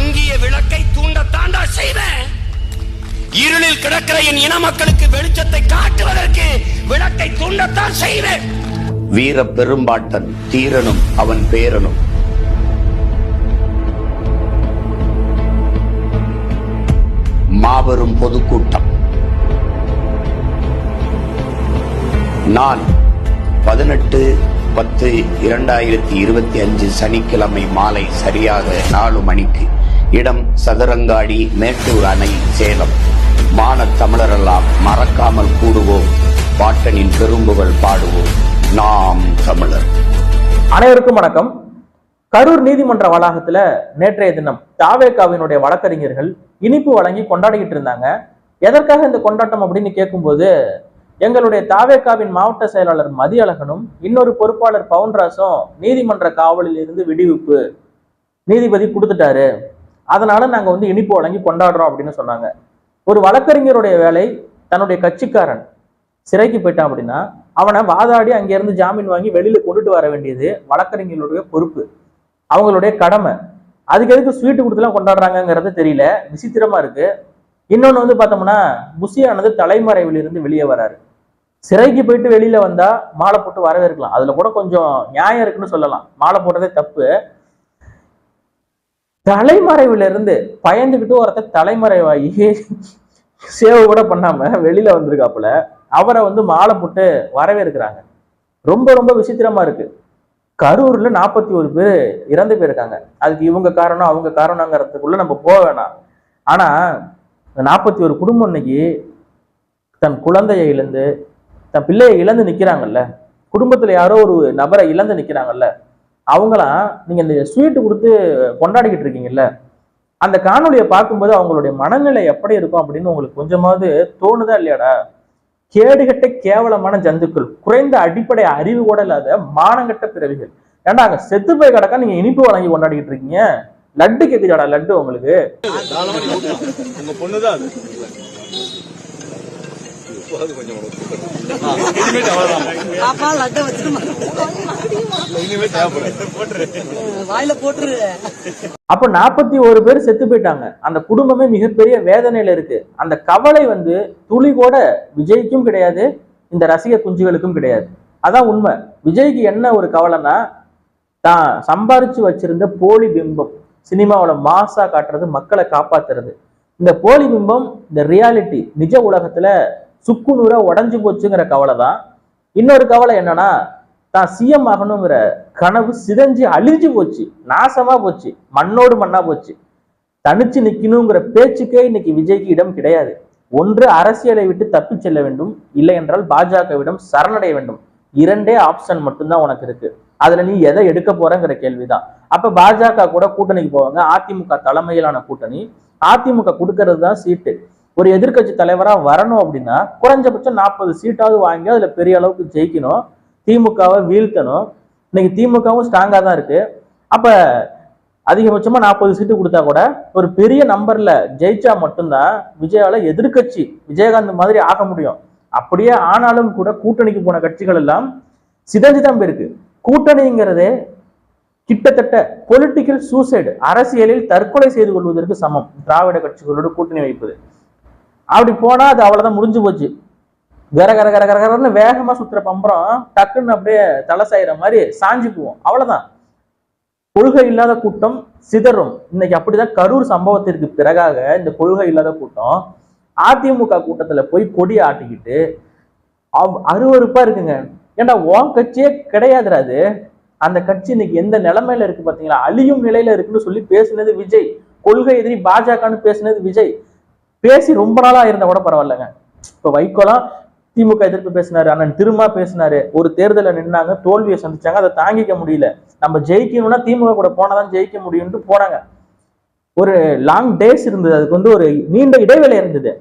மங்கிய விளக்கை தூண்டத்தாண்டா செய்வேன். இருளில் கிடக்கிற என் இன மக்களுக்கு வெளிச்சத்தை காட்டுவதற்கு விளக்கை தூண்டத்தான் செய்வேன். வீர பெரும்பாட்டன் தீரனும் அவன் பேரனும். மாபெரும் பொதுக்கூட்டம். நான் பதினெட்டு பத்து இரண்டாயிரத்தி இருபத்தி அஞ்சு சனிக்கிழமை மாலை சரியாக நாலு மணிக்கு. இடம் சதுரங்காடி மேட்டூர் அணை சேலம். மான தமிழரெல்லாம் மறக்காமல் கூடுவோம். பாட்டனின் பெரும்புகள் பாடுவோம். நாம் தமிழர். அனைவருக்கும் வணக்கம். கரூர் நீதிமன்ற வளாகத்துல நேற்றைய தினம் தாவேகாவினுடைய வழக்கறிஞர்கள் இனிப்பு வழங்கி கொண்டாடிக்கிட்டு இருந்தாங்க. எதற்காக இந்த கொண்டாட்டம் அப்படின்னு கேட்கும்போது எங்களுடைய தாவேகாவின் மாவட்ட செயலாளர் மதியழகனும் இன்னொரு பொறுப்பாளர் பவுன்ராசும் நீதிமன்ற காவலில் இருந்து விடுவிப்பு நீதிபதி கொடுத்துட்டாரு. அதனால நாங்க வந்து இனிப்பு வழங்கி கொண்டாடுறோம் அப்படின்னு சொன்னாங்க. ஒரு வழக்கறிஞருடைய வேலை தன்னுடைய கட்சிக்காரன் சிறைக்கு போயிட்டான் அப்படின்னா அவனை வாதாடி அங்கிருந்து ஜாமீன் வாங்கி வெளியில கொண்டுட்டு வர வேண்டியது வழக்கறிஞர்களுடைய பொறுப்பு. அவங்களுடைய கடமை. அதுக்கு எதுக்கு ஸ்வீட்டு கொடுத்துலாம் கொண்டாடுறாங்கங்கிறது தெரியல. விசித்திரமா இருக்கு. இன்னொன்று வந்து பார்த்தோம்னா புசியானது தலைமறைவிலிருந்து வெளியே வராரு. சிறைக்கு போயிட்டு வெளியில வந்தா மாலை போட்டு வரவேற்கலாம். அதுல கூட கொஞ்சம் நியாயம் இருக்குன்னு சொல்லலாம். மாலை போட்டதே தப்பு. தலைமறைவிலிருந்து இருந்து பயந்துகிட்டு ஒருத்தர் தலைமறைவாகி சேவை கூட பண்ணாம வெளியில வந்திருக்காப்புல அவரை வந்து மாலை போட்டு வரவேற்கிறாங்க. ரொம்ப ரொம்ப விசித்திரமா இருக்கு. கரூர்ல நாற்பத்தி ஒரு பேர் இறந்து போயிருக்காங்க. அதுக்கு இவங்க காரணம் அவங்க காரணங்கிறதுக்குள்ள நம்ம போக வேணாம். ஆனா நாற்பத்தி ஒரு குடும்பம் இன்னைக்கு தன் குழந்தையை இழந்து தன் பிள்ளையை இழந்து நிக்கிறாங்கல்ல. குடும்பத்துல யாரோ ஒரு நபரை இழந்து நிக்கிறாங்கல்ல. அவங்களாம் நீங்க இந்த ஸ்வீட்டு கொடுத்து கொண்டாடிக்கிட்டு இருக்கீங்கல்ல அந்த காணொளியை பார்க்கும்போது அவங்களுடைய மனநிலை எப்படி இருக்கும் அப்படின்னு உங்களுக்கு கொஞ்சமாவது தோணுதா இல்லையாடா? கேடுகட்ட கேவலமான ஜந்துக்கள் குறைந்த அடிப்படை அறிவு கூட இல்லாத மானங்கட்ட பிறவிகள். ஏன்டா அங்க செத்து போய் கிடக்கா நீங்க இனிப்பு வழங்கி கொண்டாடிக்கிட்டு இருக்கீங்க? லட்டு கேக்குதாடா லட்டு உங்களுக்கு? அது கொஞ்சம் பாப்பா லட்டை வச்சுட்டு வாயில போட்டுரு. அப்ப நாற்பத்தி ஒரு பேர் செத்து போயிட்டாங்க. அந்த குடும்பமே மிகப்பெரிய வேதனையில இருக்கு. அந்த கவலை வந்து துளி கூட விஜய்க்கும் கிடையாது இந்த ரசிக குஞ்சுகளுக்கும் கிடையாது. அதான் உண்மை. விஜய்க்கு என்ன ஒரு கவலைன்னா தான் சம்பாரிச்சு வச்சிருந்த போலி பிம்பம் சினிமாவோட மாசா காட்டுறது மக்களை காப்பாத்துறது. இந்த போலி பிம்பம் இந்த ரியாலிட்டி நிஜ உலகத்துல சுக்கு நூறா உடஞ்சு போச்சுங்கிற கவலை தான் இன்னொரு கவலை என்னன்னா தான் சிஎம் ஆகணுங்கிற கனவு சிதஞ்சு அழிஞ்சு போச்சு நாசமா போச்சு மண்ணோடு மண்ணா போச்சு. தனிச்சு நிக்கணுங்கிற பேச்சுக்கே இன்னைக்கு விஜய்க்கு இடம் கிடையாது. ஒன்று அரசியலை விட்டு தப்பி செல்ல வேண்டும். இல்லை என்றால் பாஜகவிடம் சரணடைய வேண்டும். இரண்டே ஆப்ஷன் மட்டும்தான் உனக்கு இருக்கு. அதுல நீ எதை எடுக்க போறங்கிற கேள்விதான். அப்ப பாஜக கூட கூட்டணிக்கு போவாங்க. அதிமுக தலைமையிலான கூட்டணி. அதிமுக கொடுக்கறது தான் சீட்டு. ஒரு எதிர்க்கட்சி தலைவரா வரணும் அப்படின்னா குறைஞ்சபட்சம் நாற்பது சீட்டாவது வாங்கி அதுல பெரிய அளவுக்கு ஜெயிக்கணும். திமுகவை வீழ்த்தணும். இன்னைக்கு திமுகவும் ஸ்ட்ராங்கா தான் இருக்கு. அப்ப அதிகபட்சமா நாற்பது சீட்டு கொடுத்தா கூட ஒரு பெரிய நம்பர்ல ஜெயிச்சா மட்டும்தான் விஜயால எதிர்க்கட்சி விஜயகாந்த் மாதிரி ஆக முடியும். அப்படியே ஆனாலும் கூட கூட்டணிக்கு போன கட்சிகள் எல்லாம் சிதைஞ்சுதான் போயிருக்கு. கூட்டணிங்கிறதே கிட்டத்தட்ட பொலிட்டிக்கல் சூசைடு அரசியலில் தற்கொலை செய்து கொள்வதற்கு சமம். திராவிட கட்சிகளோடு கூட்டணி வைப்பது. அப்படி போனா அது அவ்வளவுதான் முடிஞ்சு போச்சு. கர கர கர கரன்னு வேகமா சுத்துற பம்பரம் டக்குன்னு அப்படியே தலை சாயிற மாதிரி சாஞ்சு போவோம். அவ்வளவுதான். கொள்கை இல்லாத கூட்டம் சிதறும். இன்னைக்கு அப்படிதான் கரூர் சம்பவத்திற்கு பிறகாக இந்த கொள்கை இல்லாத கூட்டம் அதிமுக கூட்டத்துல போய் கொடி ஆட்டிக்கிட்டு அவ்- அருவருப்பா இருக்குங்க. ஏன்டா உன் கட்சியே கிடையாதுடா அது. அந்த கட்சி இன்னைக்கு எந்த நிலைமையில இருக்கு பாத்தீங்களா? அழியும் நிலையில இருக்குன்னு சொல்லி பேசினது விஜய். கொள்கை எதிரி பாஜகன்னு பேசினது விஜய். பேசி ரொம்ப நாளா இருந்தா கூட பரவாயில்லங்க. இப்ப வைகோலாம் திமுக எதிர்ப்பு பேசினாரு அண்ணன் திருமா பேசினாரு. ஒரு தேர்தலில் நின்னாங்க தோல்வியை சந்திச்சாங்க அதை தாங்கிக்க முடியல. நம்ம ஜெயிக்கணும்னா திமுக கூட போனாதான் ஜெயிக்க முடியும்னு போனாங்க. ஒரு லாங் டேஸ் இருந்தது. அதுக்கு வந்து ஒரு நீண்ட இடைவேளை இருந்தது.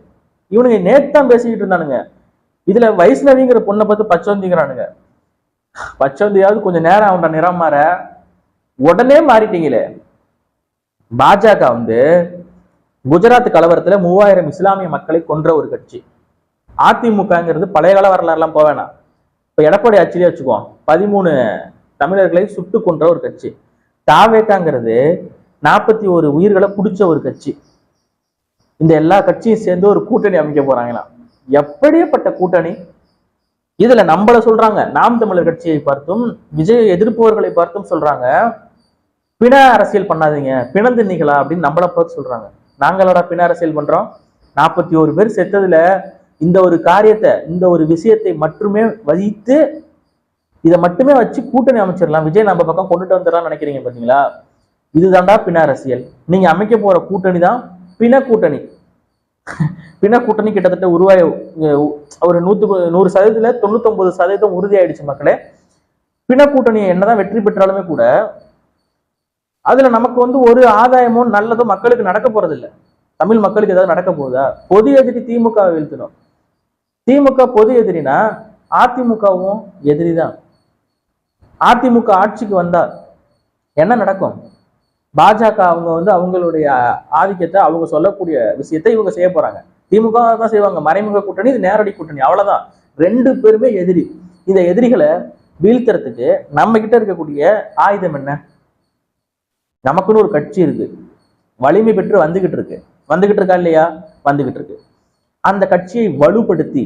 இவனுங்க நேற்று தான் பேசிக்கிட்டு இருந்தானுங்க. இதுல வைஷ்ணவிங்கிற பொண்ணை பார்த்து பச்சோந்திங்கிறானுங்க பச்சோந்தியாவது கொஞ்சம் நேரம் ஆகும்டா நிறம் மாற. உடனே மாறிட்டீங்களே. பாஜக வந்து குஜராத் கலவரத்துல மூவாயிரம் இஸ்லாமிய மக்களை கொன்ற ஒரு கட்சி. அதிமுகங்கிறது பழைய கால வரலாறுலாம் போக வேணாம். இப்ப எடப்பாடி ஆட்சியிலே வச்சுக்குவோம். பதிமூணு தமிழர்களை சுட்டு கொன்ற ஒரு கட்சி. தாவேக்காங்கிறது நாற்பத்தி ஒரு உயிர்களை பிடிச்ச ஒரு கட்சி. இந்த எல்லா கட்சியும் சேர்ந்து ஒரு கூட்டணி அமைக்க போறாங்களாம். எப்படியப்பட்ட கூட்டணி? இதுல நம்மள சொல்றாங்க. நாம் தமிழர் கட்சியை பார்த்தும் விஜய் எதிர்ப்பவர்களை பார்த்தும் சொல்றாங்க. பிண அரசியல் பண்ணாதீங்க. பிணந்தின்னிகளா அப்படின்னு நம்மளை பார்த்து சொல்றாங்க. நாங்களோட பிண அரசியல் பண்றோம். நாற்பத்தி ஒரு பேர் செத்ததுல இந்த ஒரு காரியத்தை இந்த ஒரு விஷயத்தை மட்டுமே வகித்து இதை மட்டுமே வச்சு கூட்டணி அமைச்சிடலாம். விஜய் நம்ம பக்கம் கொண்டுட்டு வந்துடலாம் நினைக்கிறீங்க பாத்தீங்களா? இதுதான்டா பிண அரசியல் நீங்க அமைக்க போற கூட்டணி தான் பிண கூட்டணி பிண கூட்டணி கிட்டத்தட்ட உருவாய ஒரு நூத்து நூறு சதவீதத்துல தொண்ணூத்தொன்பது சதவீதம் உறுதியாயிடுச்சு மக்களே. பிண கூட்டணி என்னதான் வெற்றி பெற்றாலுமே கூட அதுல நமக்கு வந்து ஒரு ஆதாயமும் நல்லதும் மக்களுக்கு நடக்க போகிறதில்ல தமிழ் மக்களுக்கு ஏதாவது நடக்க போகுதா? பொது எதிரி திமுக வீழ்த்தணும். திமுக பொது எதிரினா அதிமுகவும் எதிரி தான் அதிமுக ஆட்சிக்கு வந்தா என்ன நடக்கும்? பாஜக அவங்க வந்து அவங்களுடைய ஆதிக்கத்தை அவங்க சொல்லக்கூடிய விஷயத்தை இவங்க செய்ய போறாங்க. திமுக தான் செய்வாங்க. மறைமுக கூட்டணி இது நேரடி கூட்டணி. அவ்வளவுதான். ரெண்டு பேருமே எதிரி. இந்த எதிரிகளை வீழ்த்துறதுக்கு நம்ம கிட்ட இருக்கக்கூடிய ஆயுதம் என்ன? நமக்குன்னு ஒரு கட்சி இருக்கு. வலிமை பெற்று வந்துகிட்டு இருக்கு. வந்துகிட்டு இருக்கா இல்லையா? வந்துகிட்டு இருக்கு. அந்த கட்சியை வலுப்படுத்தி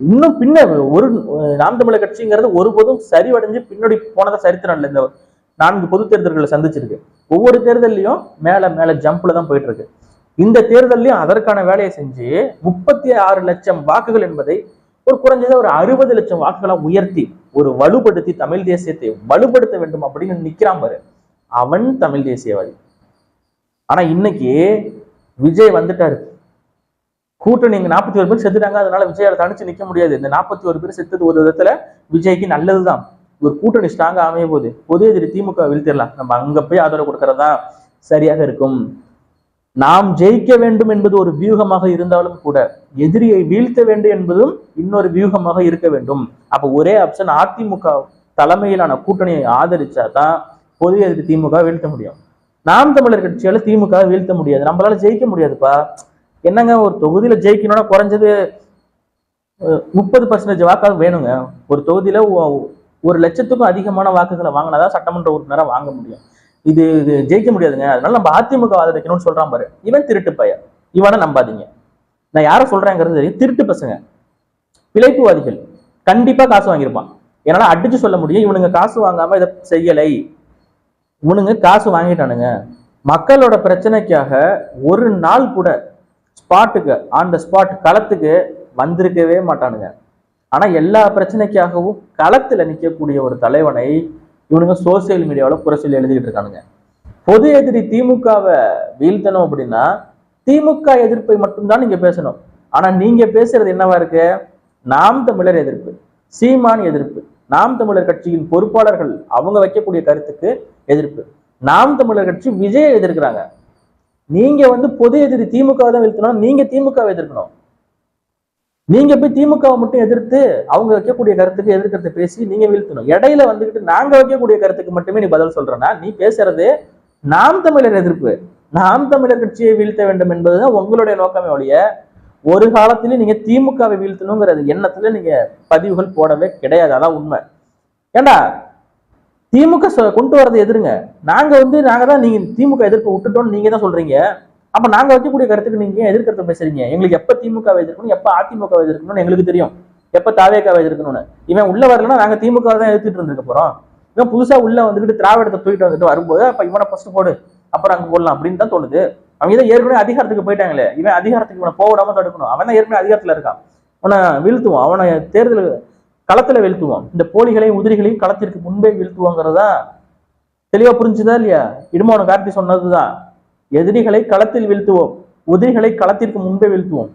இன்னும் பின்ன ஒரு நாம் தமிழர் கட்சிங்கிறது ஒருபோதும் சரிவடைஞ்சு பின்னாடி போனதை சரித்திரம் இல்லை. இந்த நான்கு பொது தேர்தல்களை சந்திச்சிருக்கு. ஒவ்வொரு தேர்தல்லையும் மேல மேல ஜம்ப்ல தான் போயிட்டு இருக்கு. இந்த தேர்தலையும் அதற்கான வேலையை செஞ்சு முப்பத்தி ஆறு லட்சம் வாக்குகள் என்பதை ஒரு குறைஞ்சது ஒரு அறுபது லட்சம் வாக்குகளை உயர்த்தி ஒரு வலுப்படுத்தி தமிழ் தேசியத்தை வலுப்படுத்த வேண்டும் அப்படின்னு நிக்கிறான் பாரு. அவன் தமிழ் தேசியவாதி. ஆனா இன்னைக்கு விஜய் வந்துட்டாரு. கூட்டணி இங்க நாற்பத்தி ஒரு பேர் செத்துட்டாங்க அதனால விஜயால தனிச்சு நிக்க முடியாது. இந்த நாற்பத்தி ஒரு பேர் செத்தது ஒரு விதத்துல விஜய்க்கு நல்லதுதான். ஒரு கூட்டணி ஸ்ட்ராங்கா அமைய போகுது. பொது எதிரி திமுக வீழ்த்திடலாம். நம்ம அங்க போய் ஆதரவு கொடுக்கறதா சரியாக இருக்கும். நாம் ஜெயிக்க வேண்டும் என்பது ஒரு வியூகமாக இருந்தாலும் கூட எதிரியை வீழ்த்த வேண்டும் என்பதும் இன்னொரு வியூகமாக இருக்க வேண்டும். அப்ப ஒரே ஆப்ஷன் அதிமுக தலைமையிலான கூட்டணியை ஆதரிச்சாதான் பொதுவே அதுக்கு திமுக வீழ்த்த முடியும்? நாம் தமிழர் கட்சியால திமுக வீழ்த்த முடியாது. நம்மளால ஜெயிக்க முடியாதுப்பா. என்னங்க ஒரு தொகுதியில ஜெயிக்கணும்னா குறைஞ்சது முப்பது பர்சன்டேஜ் வாக்காக வேணுங்க. ஒரு தொகுதியில ஒ- ஒரு லட்சத்துக்கும் அதிகமான வாக்குகளை வாங்கினாதான் சட்டமன்ற உறுப்பினரா வாங்க முடியும். இது இது ஜெயிக்க முடியாதுங்க. அதனால நம்ம அதிமுக ஆதரிக்கணும்னு சொல்றான் பாரு. இவன் திருட்டு பையன். இவனை நம்பாதீங்க. நான் யாரை சொல்றேங்கிறது தெரியும். திருட்டு பசங்க. பிழைப்புவாதிகள். கண்டிப்பா காசு வாங்கியிருப்பான். என்னால அடிச்சு சொல்ல முடியும். இவனுங்க காசு வாங்காம இதை செய்யலை. இவனுங்க காசு வாங்கிட்டானுங்க. மக்களோட பிரச்சனைக்காக ஒரு நாள் கூட ஸ்பாட்டுக்கு ஆன் த ஸ்பாட் களத்துக்கு வந்திருக்கவே மாட்டானுங்க. ஆனா எல்லா பிரச்சனைக்காகவும் களத்துல நிக்கக்கூடிய ஒரு தலைவனை இவனுங்க சோசியல் மீடியாவில் புற எழுதிக்கிட்டு இருக்கானுங்க. பொது எதிரி திமுகவை வீழ்த்தணும் அப்படின்னா திமுக எதிர்ப்பை மட்டும்தான் நீங்க பேசணும். ஆனா நீங்க பேசுறது என்னவா இருக்கு? நாம் தமிழர் எதிர்ப்பு சீமான் எதிர்ப்பு. நாம் தமிழர் கட்சியின் பொறுப்பாளர்கள் அவங்க வைக்கக்கூடிய கருத்துக்கு எதிர்ப்பு. நாம் தமிழர் கட்சி விஜயை எதிர்க்கிறாங்க. நீங்க வந்து பொது எதிரி திமுக தான் வீழ்த்தணும் நீங்க திமுகவை எதிர்க்கணும். நீங்க போய் திமுகவை மட்டும் எதிர்த்து அவங்க வைக்கக்கூடிய கருத்துக்கு எதிர்க்கிறத பேசி நீங்க வீழ்த்தணும். இடையில வந்துகிட்டு நாங்க வைக்கக்கூடிய கருத்துக்கு மட்டுமே நீ பதில் சொல்றனா நீ பேசுறது நாம் தமிழர் எதிர்ப்பு. நாம் தமிழர் கட்சியை வீழ்த்த வேண்டும் என்பதுதான் உங்களுடைய நோக்கமே ஒழிய ஒரு காலத்திலயும் நீங்க திமுகவை வீழ்த்தணுங்கிற எண்ணத்துல நீங்க பதிவுகள் போடவே கிடையாது. அதான் உண்மை. ஏண்டா? திமுக கொண்டு வரதை எதிருங்க. நாங்க வந்து நாங்க தான் நீங்க திமுக எதிர்ப்பு விட்டுட்டோம்னு நீங்க தான் சொல்றீங்க. அப்ப நாங்க வைக்கக்கூடிய கருத்துக்கு நீங்க எதிர்கருத்து பேசுறீங்க? எங்களுக்கு எப்ப திமுக எதிர்க்கணும் எப்ப அதிமுக எதிர்க்கணும்னு எங்களுக்கு தெரியும். எப்ப தாவேக்காவை எதிர்க்கணும்னு. இவன் உள்ள வரலன்னா நாங்க திமுக தான் எதிர்த்துட்டு இருந்திருக்க போறோம். இவன் புதுசா உள்ள வந்துகிட்டு திராவிடத்தை தூக்கிட்டு வந்துட்டு வரும்போது அப்ப இவனை ஃபர்ஸ்ட் போடு அப்புறம் அங்க போடலாம் அப்படின்னு தான் தோணுது. அவங்க தான் ஏற்கனவே அதிகாரத்துக்கு போயிட்டாங்களே இவன் அதிகாரத்துக்கு இவனை போடாம தடுக்கணும். அவன் தான் ஏற்கனவே அதிகாரத்துல இருக்கான். அவனை வீழ்த்துவான் அவனை தேர்தல் களத்துல வீழ்த்துவான் இந்த போலிகளையும் உதிரிகளையும் களத்திற்கு முன்பே வீழ்த்துவாங்கிறதா தெளிவா புரிஞ்சுதா இல்லையா? இடுமோன கார்த்தி சொன்னதுதான். எதிரிகளை களத்தில் வீழ்த்துவோம். உதிரிகளை களத்திற்கு முன்பே வீழ்த்துவோம்.